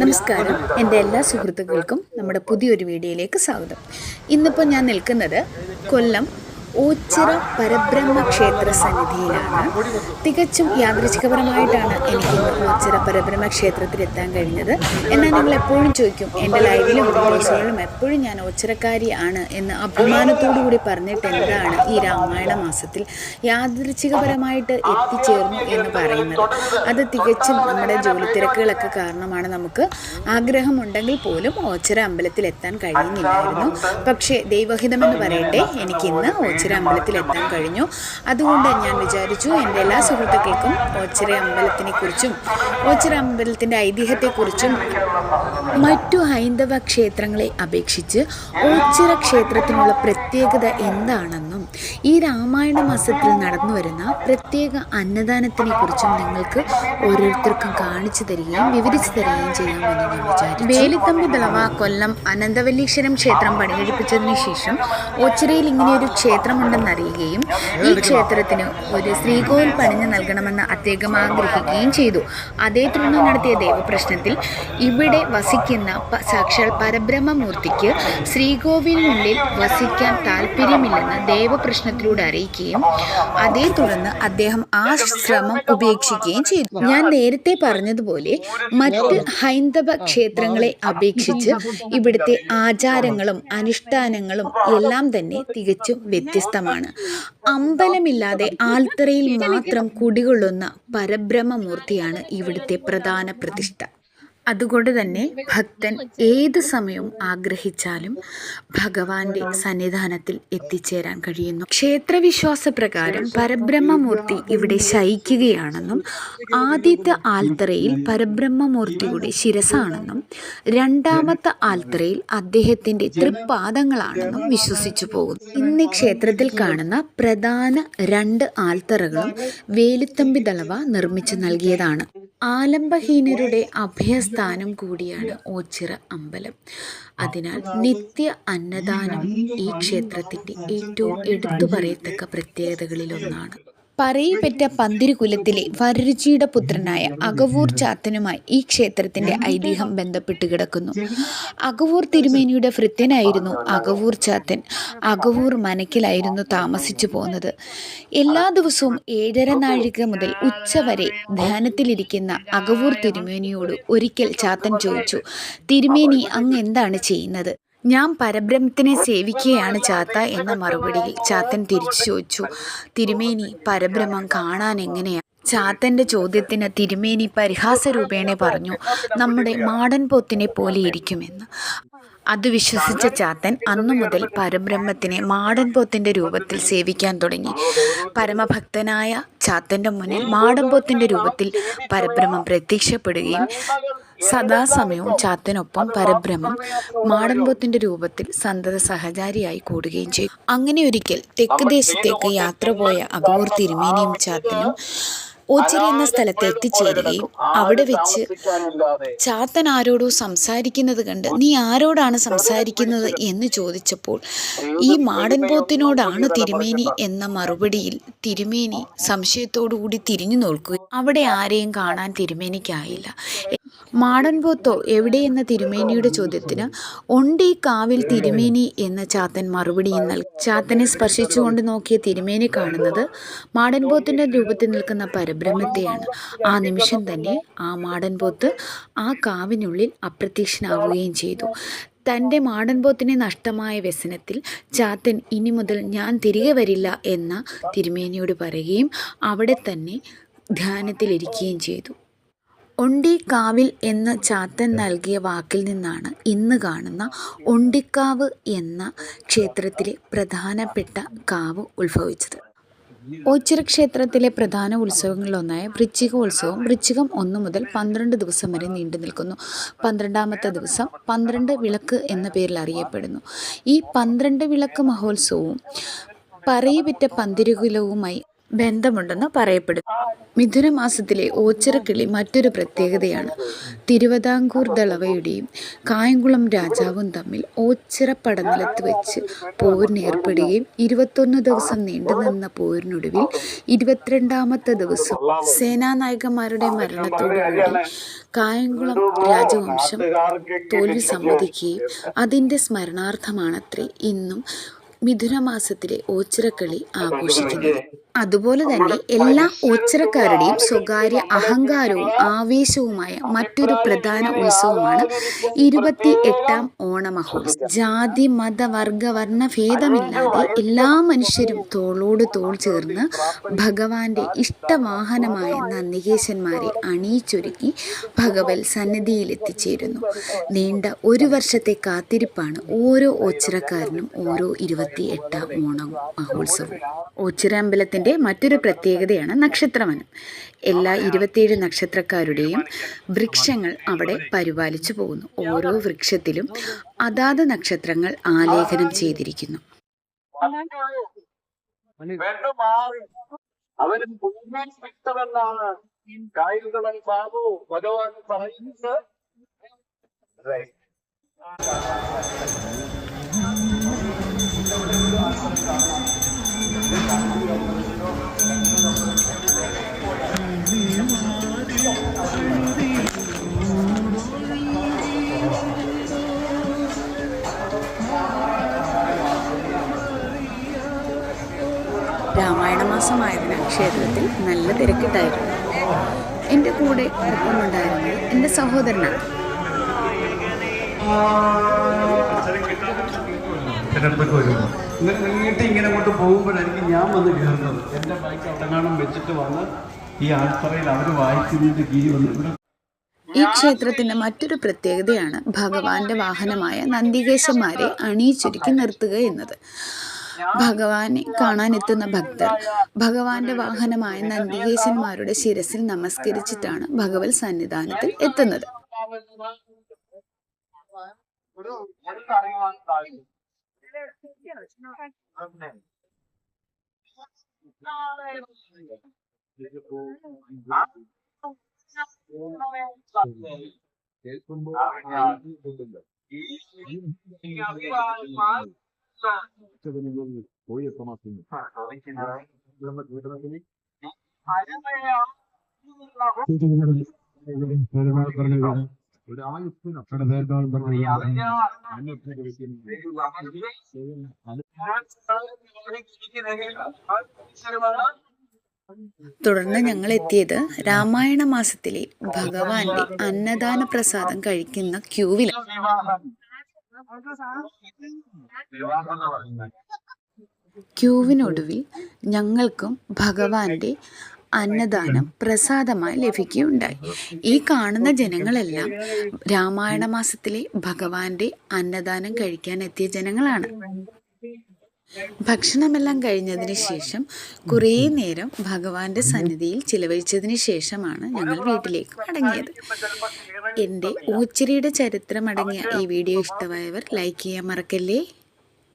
നമസ്കാരം. എന്റെ എല്ലാ സുഹൃത്തുക്കൾക്കും നമ്മുടെ പുതിയൊരു വീഡിയോയിലേക്ക് സ്വാഗതം. ഇന്നിപ്പോൾ ഞാൻ നിൽക്കുന്നത് കൊല്ലം ഓച്ചിറ പരബ്രഹ്മ ക്ഷേത്ര സന്നിധിയിലാണ്. തികച്ചും യാദൃച്ഛികപരമായിട്ടാണ് എനിക്ക് ഓച്ചിറ പരബ്രഹ്മ ക്ഷേത്രത്തിൽ എത്താൻ കഴിഞ്ഞത്. എന്നാൽ നിങ്ങൾ എപ്പോഴും ചോദിക്കും എന്റെ ലൈവിലും ദിവസങ്ങളിലും എപ്പോഴും ഞാൻ ഓച്ചിറക്കാരി ആണ്? എന്ന് അഭിമാനത്തോടു കൂടി പറഞ്ഞിട്ട് എന്താണ് ഈ രാമായണ മാസത്തിൽ യാദൃച്ഛികപരമായിട്ട് എത്തിച്ചേർന്നു എന്ന് പറയുന്നത്? അത് തികച്ചും നമ്മുടെ ജോലി തിരക്കുകളൊക്കെ കാരണമാണ്. നമുക്ക് ആഗ്രഹമുണ്ടെങ്കിൽ പോലും ഓച്ചിറ അമ്പലത്തിൽ എത്താൻ കഴിയുന്നില്ലായിരുന്നു. പക്ഷേ ദൈവഹിതമെന്ന് പറയട്ടെ എനിക്ക് ഇന്ന് ഓച്ചിറ അമ്പലത്തിൽ എത്താൻ കഴിഞ്ഞു. അതുകൊണ്ട് ഞാൻ വിചാരിച്ചു എന്റെ എല്ലാ സുഹൃത്തുക്കൾക്കും ഓച്ചിറ അമ്പലത്തിനെ കുറിച്ചും ഓച്ചിറ അമ്പലത്തിന്റെ ഐതിഹ്യത്തെക്കുറിച്ചും മറ്റു ഹൈന്ദവ ക്ഷേത്രങ്ങളെ അപേക്ഷിച്ച് ഓച്ചിറ ക്ഷേത്രത്തിനുള്ള പ്രത്യേകത എന്താണെന്നും ഈ രാമായണ മാസത്തിൽ നടന്നു വരുന്ന പ്രത്യേക അന്നദാനത്തിനെ കുറിച്ചും നിങ്ങൾക്ക് ഓരോരുത്തർക്കും കാണിച്ചു തരികയും വിവരിച്ചു തരികയും ചെയ്യാമെന്ന് ഞാൻ വിചാരിച്ചു. വേലിത്തമ്പി ദളവ കൊല്ലം അനന്തവല്ലീശ്വരം ക്ഷേത്രം പണികഴിപ്പിച്ചതിന് ശേഷം ഓച്ചിറയിൽ ഇങ്ങനെയൊരു ക്ഷേത്രമുണ്ടെന്ന് അറിയുകയും ഈ ക്ഷേത്രത്തിന് ഒരു ശ്രീകോവിൽ പണിഞ്ഞു നൽകണമെന്ന് അദ്ദേഹം ആഗ്രഹിക്കുകയും ചെയ്തു. അതേ തുടർന്ന് നടത്തിയ ദേവപ്രശ്നത്തിൽ ഇവിടെ വസിക്കുന്ന സാക്ഷാൽ പരബ്രഹ്മമൂർത്തിക്ക് ശ്രീകോവിലിനുള്ളിൽ വസിക്കാൻ താല്പര്യമില്ലെന്ന് ദേവപ്രശ്നത്തിലൂടെ അറിയിക്കുകയും അതേ തുടർന്ന് അദ്ദേഹം ആ ശ്രമം ഉപേക്ഷിക്കുകയും ചെയ്തു. ഞാൻ നേരത്തെ പറഞ്ഞതുപോലെ മറ്റ് ഹൈന്ദവ ക്ഷേത്രങ്ങളെ അപേക്ഷിച്ച് ഇവിടുത്തെ ആചാരങ്ങളും അനുഷ്ഠാനങ്ങളും എല്ലാം തന്നെ തികച്ചും വ്യത്യസ്തമാണ്. അമ്പലമില്ലാതെ ആൽത്തറയിൽ മാത്രം കുടികൊള്ളുന്ന പരബ്രഹ്മമൂർത്തിയാണ് ഇവിടുത്തെ പ്രധാന പ്രതിഷ്ഠ. അതുകൊണ്ട് തന്നെ ഭക്തൻ ഏത് സമയവും ആഗ്രഹിച്ചാലും ഭഗവാന്റെ സന്നിധാനത്തിൽ എത്തിച്ചേരാൻ കഴിയുന്നു. ക്ഷേത്രവിശ്വാസ പ്രകാരം പരബ്രഹ്മമൂർത്തി ഇവിടെ ശയിക്കുകയാണെന്നും ആദ്യത്തെ ആൽത്തറയിൽ പരബ്രഹ്മമൂർത്തിയുടെ ശിരസാണെന്നും രണ്ടാമത്തെ ആൽത്തറയിൽ അദ്ദേഹത്തിന്റെ തൃപ്പാദങ്ങളാണെന്നും വിശ്വസിച്ചു പോകുന്നു. ഇന്ന് ക്ഷേത്രത്തിൽ കാണുന്ന പ്രധാന രണ്ട് ആൽത്തറകളും വേലുത്തമ്പി ദളവ നിർമ്മിച്ചു നൽകിയതാണ്. ആലംബഹീനരുടെ അഭയസ്ഥാനം കൂടിയാണ് ഓച്ചിറ അമ്പലം. അതിനാൽ നിത്യ അന്നദാനം ഈ ക്ഷേത്രത്തിന്റെ ഏറ്റവും എടുത്തു പറയത്തക്ക പ്രത്യേകതകളിലൊന്നാണ്. പറയിപ്പറ്റ പന്തിരുകുലത്തിലെ വരരുചിയുടെ പുത്രനായ അകവൂർ ചാത്തനുമായി ഈ ക്ഷേത്രത്തിന്റെ ഐതിഹ്യം ബന്ധപ്പെട്ട് കിടക്കുന്നു. അകവൂർ തിരുമേനിയുടെ ഭൃത്യനായിരുന്നു അകവൂർ ചാത്തൻ. അകവൂർ മനക്കിലായിരുന്നു താമസിച്ചു പോകുന്നത്. എല്ലാ ദിവസവും ഏഴര നാഴിക മുതൽ ഉച്ചവരെ ധ്യാനത്തിലിരിക്കുന്ന അകവൂർ തിരുമേനിയോട് ഒരിക്കൽ ചാത്തൻ ചോദിച്ചു തിരുമേനി അങ്ങ് എന്താണ് ചെയ്യുന്നത്? ഞാൻ പരബ്രഹ്മത്തിനെ സേവിക്കുകയാണ് ചാത്ത എന്ന മറുപടിയിൽ ചാത്തൻ തിരിച്ചു ചോദിച്ചു തിരുമേനി പരബ്രഹ്മം കാണാൻ എങ്ങനെയാണ് ചാത്തന്റെ ചോദ്യത്തിന് തിരുമേനി പരിഹാസരൂപേണ പറഞ്ഞു നമ്മുടെ മാടൻ പോത്തിനെ പോലെ ഇരിക്കുമെന്ന്. അത് വിശ്വസിച്ച ചാത്തൻ അന്നു മുതൽ പരബ്രഹ്മത്തിനെ മാടൻ പോത്തിന്റെ രൂപത്തിൽ സേവിക്കാൻ തുടങ്ങി. പരമഭക്തനായ ചാത്തന്റെ മുന്നിൽ മാടൻ പോത്തിന്റെ രൂപത്തിൽ പരബ്രഹ്മം പ്രത്യക്ഷപ്പെടുകയും സദാസമയവും ചാത്തനൊപ്പം പരബ്രഹ്മം മാടൻപോത്തിന്റെ രൂപത്തിൽ സന്തത സഹചാരിയായി കൂടുകയും ചെയ്തു. അങ്ങനെ ഒരിക്കൽ തെക്ക് ദേശത്തേക്ക് യാത്ര പോയ അകവൂർ തിരുമേനിയും ചാത്തനും ഓച്ചിറ എന്ന സ്ഥലത്ത് എത്തിച്ചേരുകയും അവിടെ വെച്ച് ചാത്തൻ ആരോടോ സംസാരിക്കുന്നത് കണ്ട് നീ ആരോടാണ് സംസാരിക്കുന്നത്? എന്ന് ചോദിച്ചപ്പോൾ ഈ മാടൻ പോത്തിനോടാണ് തിരുമേനി എന്ന മറുപടിയിൽ തിരുമേനി സംശയത്തോടുകൂടി തിരിഞ്ഞു നോൽക്കുക അവിടെ ആരെയും കാണാൻ തിരുമേനിക്കായില്ല. മാടൻ പോത്തോ എവിടെയെന്ന തിരുമേനിയുടെ ചോദ്യത്തിന് ഒണ്ടി കാവിൽ തിരുമേനി? എന്ന ചാത്തൻ മറുപടിയും നൽകി ചാത്തനെ സ്പർശിച്ചുകൊണ്ട് നോക്കിയ തിരുമേനി കാണുന്നത് മാടൻ രൂപത്തിൽ നിൽക്കുന്ന പരബ്രഹ്മത്തെയാണ് ആ നിമിഷം തന്നെ ആ മാടൻ പോത്ത് ആ കാവിനുള്ളിൽ അപ്രത്യക്ഷനാവുകയും ചെയ്തു. തന്റെ മാടൻപോത്തിനെ നഷ്ടമായ വ്യസനത്തിൽ ചാത്തൻ ഇനി മുതൽ ഞാൻ തിരികെ വരില്ല എന്ന തിരുമേനിയോട് പറയുകയും അവിടെ തന്നെ ധ്യാനത്തിലിരിക്കുകയും ചെയ്തു. ഒണ്ടിക്കാവിൽ എന്ന ചാത്തൻ നൽകിയ വാക്കിൽ നിന്നാണ് ഇന്ന് കാണുന്ന ഒണ്ടിക്കാവ് എന്ന ക്ഷേത്രത്തിലെ പ്രധാനപ്പെട്ട കാവ് ഉത്ഭവിച്ചത്. ഓച്ചിറ ക്ഷേത്രത്തിലെ പ്രധാന ഉത്സവങ്ങളിലൊന്നായ വൃശ്ചിക ഉത്സവം വൃശ്ചികം ഒന്ന് മുതൽ പന്ത്രണ്ട് ദിവസം വരെ നീണ്ടു നിൽക്കുന്നു. പന്ത്രണ്ടാമത്തെ ദിവസം പന്ത്രണ്ട് വിളക്ക് എന്ന പേരിൽ അറിയപ്പെടുന്നു. ഈ പന്ത്രണ്ട് വിളക്ക് മഹോത്സവവും പറയിവിറ്റ പന്തിരുകുലവുമായി ബന്ധമുണ്ടെന്ന് പറയപ്പെടുന്നു. മിഥുനമാസത്തിലെ ഓച്ചിറക്കിളി മറ്റൊരു പ്രത്യേകതയാണ്. തിരുവിതാംകൂർ ദളവയുടെയും കായംകുളം രാജാവും തമ്മിൽ ഓച്ചിറ പടനിലത്ത് വെച്ച് പോരിനേർപ്പെടുകയും ഇരുപത്തൊന്ന് ദിവസം നീണ്ടുനിന്ന പോരിനൊടുവിൽ ഇരുപത്തിരണ്ടാമത്തെ ദിവസം സേനാനായകന്മാരുടെ മരണത്തോടുകൂടി കായംകുളം രാജവംശം തോൽവി സമ്മതിക്കുകയും അതിന്റെ സ്മരണാർത്ഥമാണത്രേ ഇന്നും മിഥുനമാസത്തിലെ ഓച്ചിറക്കളി ആഘോഷിക്കുന്നത് അതുപോലെ തന്നെ എല്ലാ ഓച്ചിറക്കാരുടെയും സ്വകാര്യ അഹങ്കാരവും ആവേശവുമായ മറ്റൊരു പ്രധാന ഉത്സവമാണ് ഇരുപത്തി എട്ടാം ഓണമഹോത്സവം. ജാതി മത വർഗ വർണ ഭേദമില്ലാതെ എല്ലാ മനുഷ്യരും തോളോട് തോൾ ചേർന്ന് ഭഗവാന്റെ ഇഷ്ടവാഹനമായ നന്ദികേശന്മാരെ അണിയിച്ചൊരുക്കി ഭഗവത് സന്നിധിയിൽ എത്തിച്ചേരുന്നു. നീണ്ട ഒരു വർഷത്തെ കാത്തിരിപ്പാണ് ഓരോ ഓച്ചിറക്കാരനും ഓരോ ഇരുപത്തി എട്ടാം ഓണം മഹോത്സവം. ഓച്ചിറമ്പലത്തിന്റെ മറ്റൊരു പ്രത്യേകതയാണ് നക്ഷത്രവനം. എല്ലാ ഇരുപത്തിയേഴ് നക്ഷത്രക്കാരുടെയും വൃക്ഷങ്ങൾ അവിടെ പരിപാലിച്ചു പോകുന്നു. ഓരോ വൃക്ഷത്തിലും അതാത് നക്ഷത്രങ്ങൾ ആലേഖനം ചെയ്തിരിക്കുന്നു. അവരും ഭഗവാൻ പറയുന്നത്. രാമായണ മാസമായതിനാൽ ക്ഷേത്രത്തിൽ നല്ല തിരക്കിട്ടായിരുന്നു. എന്റെ കൂടെ ഒപ്പമുണ്ടായിരുന്നത് എന്റെ സഹോദരനാണ്. കിടപ്പൊക്കെ വരുമ്പോൾ ഇങ്ങനെ നീട്ടി ഇങ്ങനെ അങ്ങോട്ട് പോകുമ്പോഴായിരിക്കും ഞാൻ വന്ന് കയറുന്നത്. എന്റെ ബൈക്ക് അവിടെങ്ങാനും വെച്ചിട്ട് വന്ന് ഈ ആൾത്തറയിൽ അവർ വായിക്കുന്നതിന്റെ കീഴിൽ വന്ന്. ഈ ക്ഷേത്രത്തിന്റെ മറ്റൊരു പ്രത്യേകതയാണ് ഭഗവാന്റെ വാഹനമായ നന്ദികേശന്മാരെ അണിയിച്ചൊരുക്കി നിർത്തുക എന്നത്. ഭഗവാനെ കാണാനെത്തുന്ന ഭക്തർ ഭഗവാന്റെ വാഹനമായ നന്ദികേശന്മാരുടെ ശിരസിൽ നമസ്കരിച്ചിട്ടാണ് ഭഗവത് സന്നിധാനത്തിൽ എത്തുന്നത്. ഒരു എന്തറിയുവാൻ സാധിക്കും അതെ. ഈ അഭിമാനം തുടർന്ന് ഞങ്ങൾ എത്തിയത് രാമായണ മാസത്തിലെ ഭഗവാന്റെ അന്നദാന പ്രസാദം കഴിക്കുന്ന ക്യൂവിലാണ്. ക്യൂവിനൊടുവിൽ ഞങ്ങൾക്കും ഭഗവാന്റെ അന്നദാനം പ്രസാദമായി ലഭിക്കുകയുണ്ടായി. ഈ കാണുന്ന ജനങ്ങളെല്ലാം രാമായണ മാസത്തിലെ ഭഗവാന്റെ അന്നദാനം കഴിക്കാൻ എത്തിയ ജനങ്ങളാണ്. ഭക്ഷണമെല്ലാം കഴിഞ്ഞതിന് ശേഷം കുറേ നേരം ഭഗവാന്റെ സന്നിധിയിൽ ചിലവഴിച്ചതിന് ശേഷമാണ് ഞങ്ങൾ വീട്ടിലേക്ക് മടങ്ങിയത്. എന്റെ ഓച്ചിരിയുടെ ചരിത്രമടങ്ങിയ ഈ വീഡിയോ ഇഷ്ടമായവർ ലൈക്ക് ചെയ്യാൻ മറക്കല്ലേ?